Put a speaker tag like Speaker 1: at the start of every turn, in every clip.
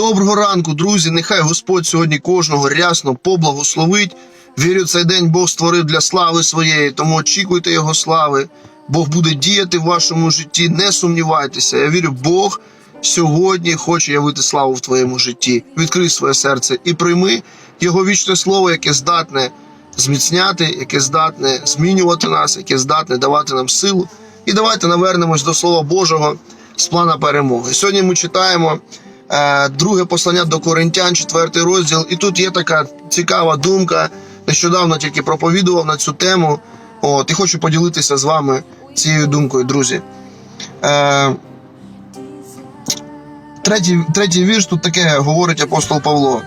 Speaker 1: Доброго ранку, друзі. Нехай Господь сьогодні кожного рясно поблагословить. Вірю, цей день Бог створив для слави своєї, тому очікуйте Його слави. Бог буде діяти в вашому житті. Не сумнівайтеся. Я вірю, Бог сьогодні хоче явити славу в твоєму житті. Відкрий своє серце і прийми Його вічне слово, яке здатне зміцняти, яке здатне змінювати нас, яке здатне давати нам силу. І давайте навернемось до Слова Божого з плана перемоги. Сьогодні ми читаємо друге послання до Коринтян, четвертий розділ. І тут є така цікава думка. Нещодавно тільки проповідував на цю тему. От, і хочу поділитися з вами цією думкою, друзі. Е, третій, третій вірш тут таке говорить апостол Павло.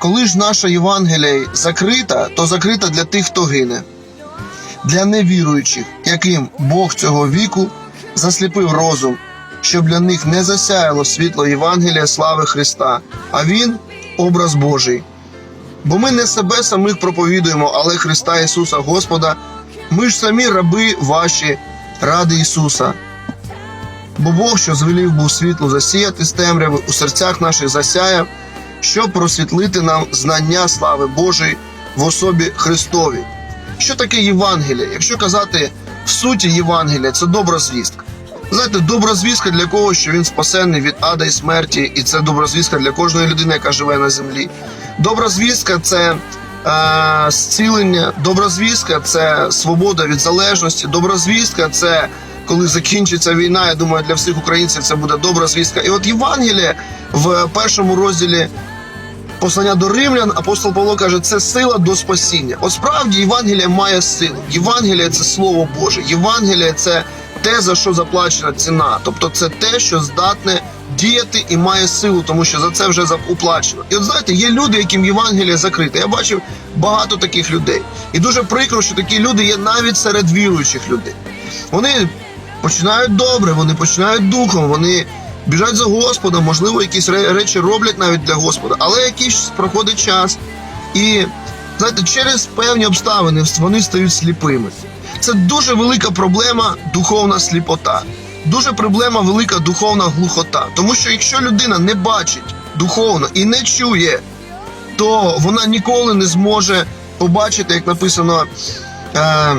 Speaker 1: Коли ж наша Євангелія закрита, то закрита для тих, хто гине, для невіруючих, яким Бог цього віку засліпив розум, щоб для них не засяяло світло Євангелія слави Христа, а Він образ Божий. Бо ми не себе самих проповідуємо, але Христа Ісуса Господа. Ми ж самі раби ваші ради Ісуса. Бо Бог, що звелів був світло засіяти з темряви, у серцях наших засяяв, щоб просвітлити нам знання слави Божої в особі Христові. Що таке Євангеліє? Якщо казати в суті Євангелія, це добра звістка. Знаєте, добра звістка для когось, що він спасений від ада і смерті, і це добра звістка для кожної людини, яка живе на землі. Добра звістка це е, зцілення, добра звістка це свобода від залежності, добра звістка це коли закінчиться війна. Я думаю, для всіх українців це буде добра звістка. І от Євангеліє в першому розділі послання до римлян, апостол Павло каже, це сила до спасіння. От справді Євангелія має силу. Євангелія це слово Боже. Євангелія це те, за що заплачена ціна. Тобто це те, що здатне діяти і має силу, тому що за це вже уплачено. І от знаєте, є люди, яким Євангелія закрите. Я бачив багато таких людей. І дуже прикро, що такі люди є навіть серед віруючих людей. Вони починають добре, вони починають духом, вони біжать за Господом, можливо, якісь речі роблять навіть для Господа, але якийсь проходить час, і знаєте, через певні обставини вони стають сліпими. Це дуже велика проблема духовна сліпота. Дуже проблема велика духовна глухота. Тому що якщо людина не бачить духовно і не чує, то вона ніколи не зможе побачити, як написано. Е,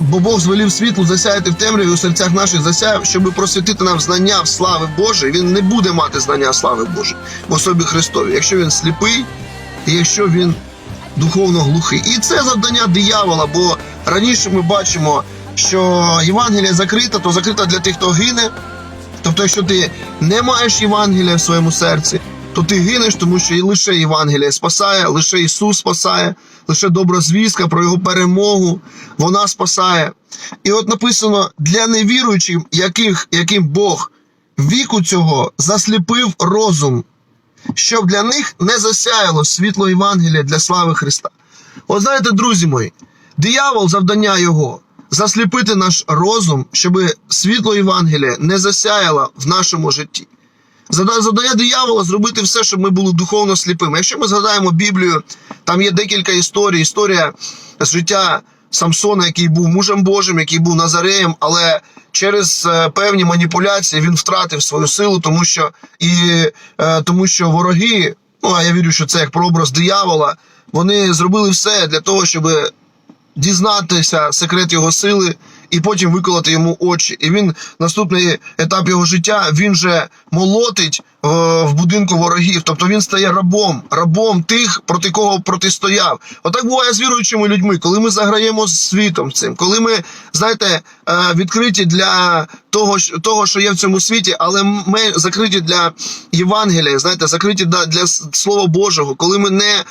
Speaker 1: Бо Бог звелів світлу засяяти в темряві у серцях наших засяяв, щоб просвітити нам знання в слави Божої. Він не буде мати знання слави Божої в особі Христові, якщо він сліпий, і якщо він духовно глухий. І це завдання диявола, бо раніше ми бачимо, що Євангелія закрита, то закрита для тих, хто гине. Тобто, якщо ти не маєш Євангелія в своєму серці, то ти гинеш, тому що і лише Євангелія спасає, лише Ісус спасає, лише добра звістка про Його перемогу, вона спасає. І от написано для невіруючих, яких, яким Бог віку цього засліпив розум, щоб для них не засяяло світло Євангелія для слави Христа. От знаєте, друзі мої, диявол завдання його засліпити наш розум, щоб світло Євангелія не засяяло в нашому житті. Зада- Завдання диявола зробити все, щоб ми були духовно сліпими. Якщо ми згадаємо Біблію, там є декілька історій. Історія з життя Самсона, який був мужем Божим, який був Назареєм, але через е, певні маніпуляції він втратив свою силу, тому що і е, тому, що вороги, ну а я вірю, що це як прообраз диявола, вони зробили все для того, щоб дізнатися секрет його сили і потім виколоти йому очі. І він наступний етап його життя він же молотить е, в будинку ворогів. Тобто він стає рабом, рабом тих, проти кого протистояв. Отак буває з віруючими людьми, коли ми заграємо з світом цим, коли ми, знаєте, е, відкриті для того, того, що є в цьому світі, але ми закриті для Євангелія, знаєте, закриті для, Слова Божого, коли ми не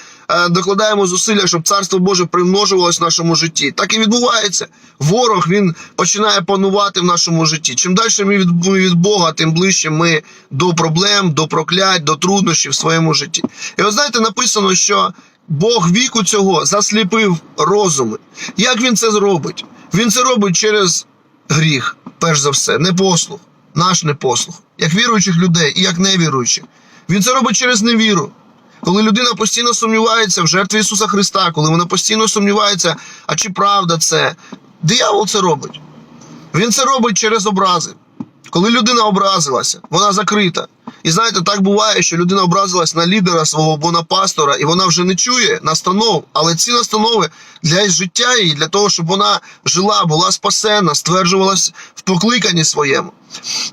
Speaker 1: докладаємо зусилля, щоб царство Боже примножувалось в нашому житті. Так і відбувається. Ворог він починає панувати в нашому житті. Чим далі ми від, Бога, тим ближче ми до проблем, до проклять, до труднощів в своєму житті. І от знаєте, написано, що Бог віку цього засліпив розуми. Як він це зробить? Він це робить через гріх, перш за все, непослух, наш непослух, як віруючих людей і як невіруючих. Він це робить через невіру. Коли людина постійно сумнівається в жертві Ісуса Христа, коли вона постійно сумнівається, а чи правда це? Диявол це робить. Він це робить через образи. Коли людина образилася, вона закрита. І знаєте, так буває, що людина образилась на лідера свого або на пастора, і вона вже не чує настанов. Але ці настанови для життя її, для того, щоб вона жила, була спасена, стверджувалась в покликанні своєму.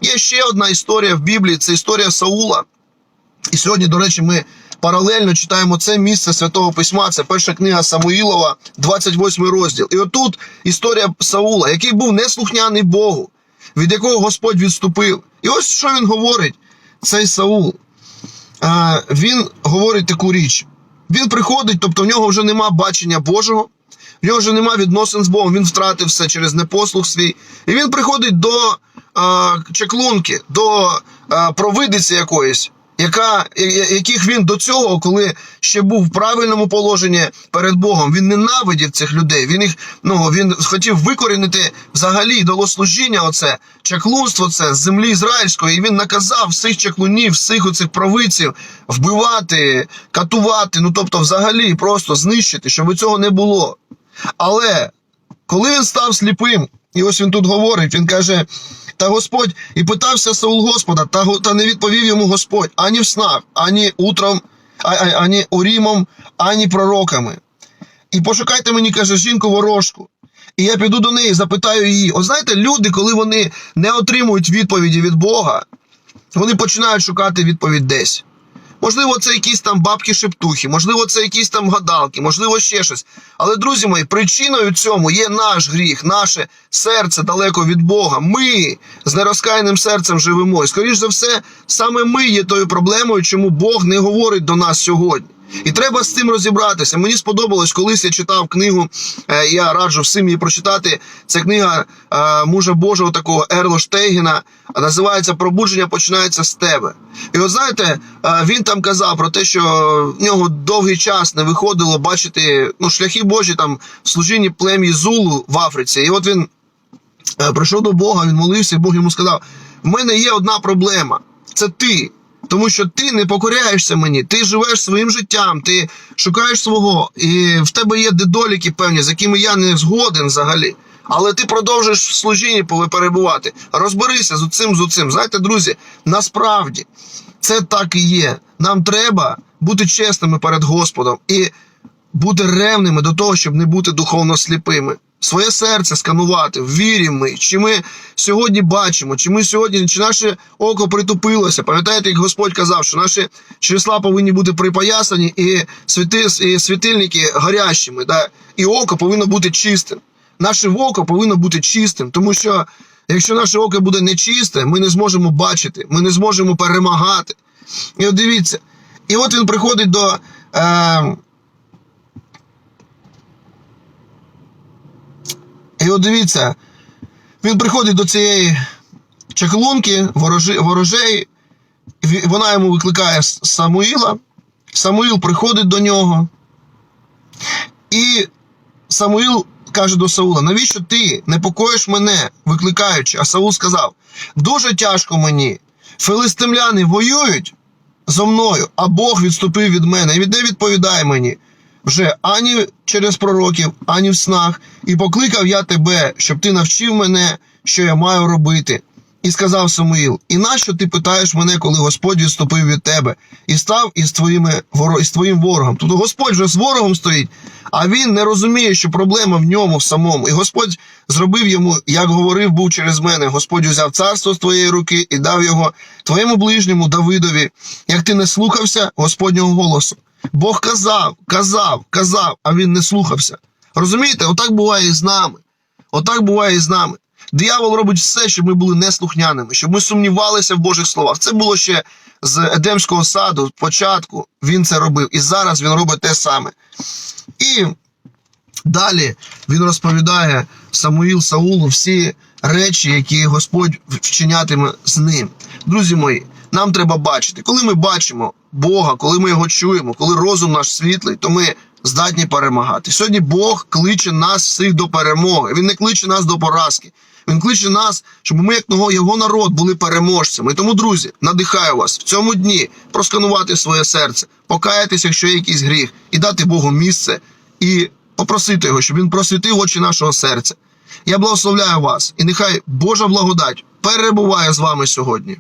Speaker 1: Є ще одна історія в Біблії це історія Саула. І сьогодні, до речі, ми паралельно читаємо це місце Святого Письма. Це перша книга Самуїлова, 28 розділ. І отут історія Саула, який був неслухняний Богу, від якого Господь відступив. І ось що він говорить, цей Саул. Він говорить таку річ. Він приходить, тобто в нього вже нема бачення Божого, в нього вже нема відносин з Богом, він втратив все через непослух свій. І він приходить до а, чаклунки, до а, провидиці якоїсь, яка, яких він до цього, коли ще був в правильному положенні перед Богом, він ненавидів цих людей. Він їх ну він хотів викорінити взагалі ідолослужіння, оце чаклунство, це з землі ізраїльської. І він наказав всіх чаклунів, всіх оцих провидців вбивати, катувати. Ну тобто, взагалі, просто знищити, щоб цього не було. Але коли він став сліпим, і ось він тут говорить, він каже: та Господь, і питався Саул Господа, та, та не відповів йому Господь ані в снах, ані утром, а- а- ані урімом, ані пророками. І пошукайте мені, каже, жінку ворожку. І я піду до неї, запитаю її. От знаєте, люди, коли вони не отримують відповіді від Бога, вони починають шукати відповідь десь. Можливо, це якісь там бабки-шептухи, можливо, це якісь там гадалки, можливо, ще щось. Але, друзі мої, причиною цьому є наш гріх, наше серце далеко від Бога. Ми з нерозкаяним серцем живемо. І, скоріш за все, саме ми є тою проблемою, чому Бог не говорить до нас сьогодні. І треба з цим розібратися. Мені сподобалось, колись я читав книгу. е, Я раджу всім її прочитати. Це книга е, мужа Божого такого Ерло Штейгена. а Називається Пробудження починається з тебе. І от знаєте, е, він там казав про те, що в нього довгий час не виходило бачити ну, шляхи Божі там в служінні плем'ї Зулу в Африці. І от він прийшов до Бога, він молився, і Бог йому сказав: в мене є одна проблема це ти. Тому що ти не покоряєшся мені, ти живеш своїм життям, ти шукаєш свого, і в тебе є дедоліки певні, з якими я не згоден взагалі. Але ти продовжуєш в служінні перебувати. Розберися з цим, з цим. Знаєте, друзі, насправді це так і є. Нам треба бути чесними перед Господом і бути ревними до того, щоб не бути духовно сліпими. Своє серце сканувати, вірі ми, чи ми сьогодні бачимо, чи ми сьогодні, чи наше око притупилося. Пам'ятаєте, як Господь казав, що наші числа повинні бути припоясані і, світи, і світильники гарячими, да? і око повинно бути чистим. Наше око повинно бути чистим, тому що якщо наше око буде нечисте, ми не зможемо бачити, ми не зможемо перемагати. І от дивіться, і от він приходить до. Е, от дивіться, він приходить до цієї чаклунки, ворожи, ворожей, вона йому викликає Самуїла. Самуїл приходить до нього. І Самуїл каже до Саула: навіщо ти непокоїш мене, викликаючи? А Саул сказав: дуже тяжко мені. Филистимляни воюють зо мною, а Бог відступив від мене і не відповідає мені вже ані через пророків, ані в снах, і покликав я тебе, щоб ти навчив мене, що я маю робити. І сказав Самуїл: І нащо ти питаєш мене, коли Господь відступив від тебе і став із твоїми із твоїм ворогом? Тобто Господь вже з ворогом стоїть, а він не розуміє, що проблема в ньому в самому. І Господь зробив йому, як говорив, був через мене. Господь взяв царство з твоєї руки і дав його твоєму ближньому Давидові, як ти не слухався Господнього голосу. Бог казав, казав, казав, а він не слухався. Розумієте, отак буває і з нами. Отак буває і з нами. Диявол робить все, щоб ми були неслухняними, щоб ми сумнівалися в Божих словах. Це було ще з Едемського саду, початку він це робив, і зараз він робить те саме. І далі він розповідає Самуїл Саулу всі речі, які Господь вчинятиме з ним. Друзі мої, нам треба бачити, коли ми бачимо Бога, коли ми його чуємо, коли розум наш світлий, то ми здатні перемагати. Сьогодні Бог кличе нас всіх до перемоги. Він не кличе нас до поразки. Він кличе нас, щоб ми, як його- народ, були переможцями. Тому, друзі, надихаю вас в цьому дні просканувати своє серце, покаятися, якщо є якийсь гріх, і дати Богу місце і попросити його, щоб він просвітив очі нашого серця. Я благословляю вас, і нехай Божа благодать перебуває з вами сьогодні.